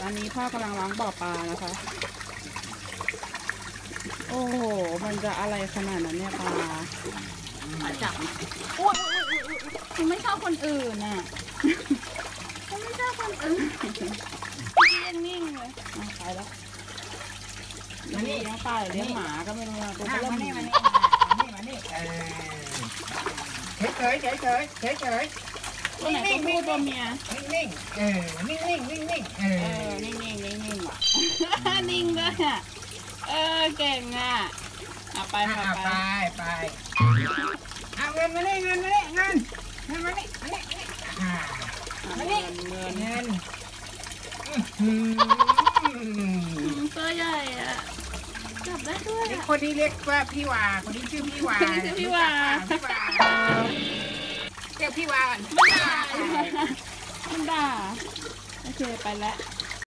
ตอนนี้พ่อกำลังล้างบ่อปลานะคะ โอ้โห มันจะอะไรขนาดนั้นเนี่ยปลามาจับอุ้ยอุ้ยอุ้ยอุ้ยมันไม่ชอบคนอื่นน่ะมันไม่ชอบคนอื่นเยังนิ่งเลยอะไปแล้วมานี่เลี้ยงปลาหรือเลี้ยงหมาก็ไม่รู้นะตัวเริ่มนี่มีมานี่มานี่เออเฉยเฉยเฉยเฉยเฉย ตัวไหนตัวผู้ตัวเมีย นิ่งนิ่งเออ นิ่งนิ่งนิ่งนิ่งเอเออ อ นิ่งนิ่งนิ่งนิ่งว่ะ นิ่งด้วยอะ เออ เก่งอะอะไปไปไปไปไปไปเอาเงินมานี่เงินมานี่เงินเงินมานี่มานี่อ่าอะมาเงินี่นเงินเงินอืมตัวใหญ่อะ จับได้ด้วยนี่อะ คนนี้เรียกว่าพี่วาคนนี้ชื่อพี่วาคนนี้ชื่อพี่วาพี่วาเรียกพี่วา ก่วานมันด่า มันด่า โอเค ไปแล้ว